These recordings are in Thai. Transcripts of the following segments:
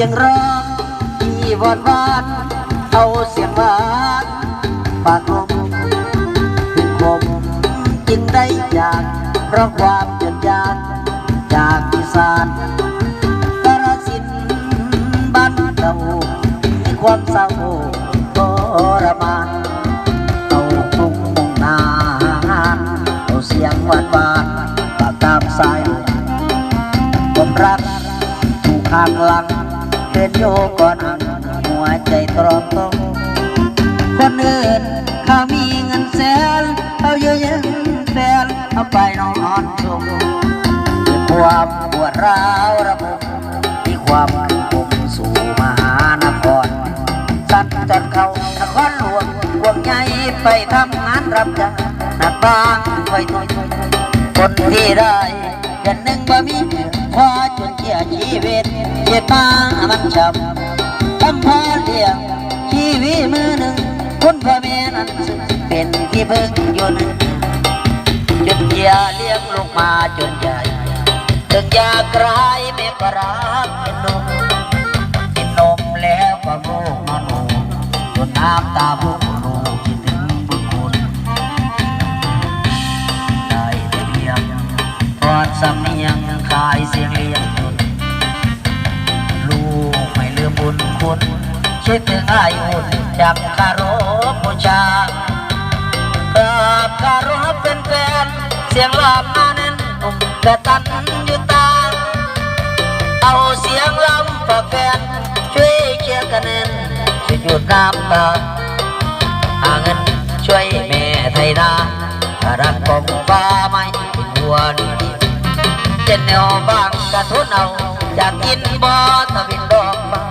สียงร้องที่หวานหวานเอาเสียงหวานปากลมถึงคมจึงได้จากเพราะความเจ็บยากจากอีสานกระสินบ้านเรามีความเศร้าทรมานเต่ากรุงมงนานเอาเสียงหวานหวานปากตามสายผมรักถูกข้างหลัง นโยก่อนอังหัวใจตรอมตรงคนอื่นเขามีเงินแสนเอาเยอะแยะแฟนเอาไปนอนชมความปวดร้าวระบมมีความขึ้นคมสู่มหานครสัตว์จนเขานครหลวงพวงใหญ่ไปทำงานรับจ้างหนักบ้างไปทุยคนที่ได้เดือนหนึ่งบ่มี พอจนเกียชีวิตเกียดมามันช้ำทำพอเลี้ยงชีวิตมือหนึ่งคุณพ่อแม่นั้นเป็นที่พึ่งยนจนเกียเลี้ยงลูกมาจนใหญ่ถึงอยากกลายแม่ก็รักเป็นนมกินนมแล้วก็โง่มาโนจนน้ำตาบุกโนคิดถึงบุญคุณได้แต่เพียงกอดสำเนียงายเสียงเลี้ยงจนลูกไม่ลืมบุญคุณคิดถึงอายุจากคารพบูชากราบคารพเป็นแฟนเสียงลามมาแน่นนุ่มกระตันอยู่ตา เอาเสียงลำฝากแฟนช่วยเชียร์กันแน่นช่วยหยุดน้ำตาหาเงินช่วยแม่ไทยนารักกองฟ้าไม่เป็นหัว จนแนวบางกระทุนเอาอยากกินบ่ตะวินดอกฟ้า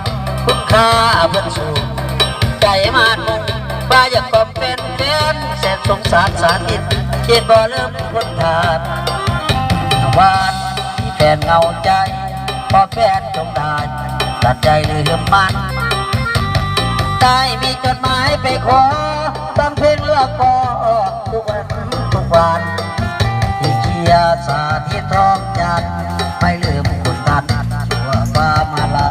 คุณค่าเพื่อนสูงใจมาดมุงป้าอยากกอมเป็นแฟนแสนสงสารสาธิตเขียนบ่เริ่มคนทานวานที่แฟนเหงาใจพอแฟนจงได้ตัดใจลืมมันได้มีจดหมายไปขอ องจันไม่ลืมคุณตันชั่วฟ้ามาลา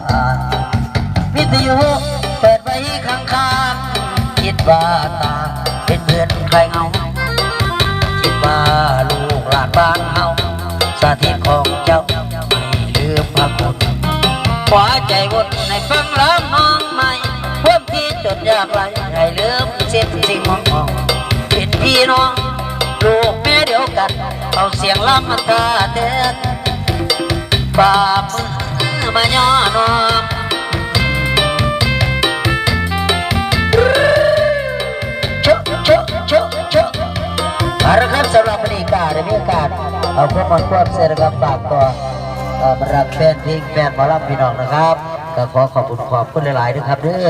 วิทยุเปิดไว้ข้างๆคิดว่าตาเป็นเพื่อนใครเงา คิดว่าลูกหลานบ้านเฮาสาธิตของเจ้าไม่ลืมพระคุณขวาใจวนให้ฟังร้องน้องใหม่เพิ่มที่จดยากไรให้ลืมเส้นสิ่งมองมองเป็นพี่น้องลูก ยวกันเอาเสียงลำมาตาเด็ดปากมือมาย่อนอมชอะเชอะเชอะเชอะเอาละครับสำหรับบรรยากาศในบรรยากาศเอาความมันความเสียนะครับฝากต่อบรรดาแฟนเพลงแฟนหมอลำพี่น้องนะครับ ก็ขอขอบคุณขอบคุณหลายๆด้วยครับเด้อ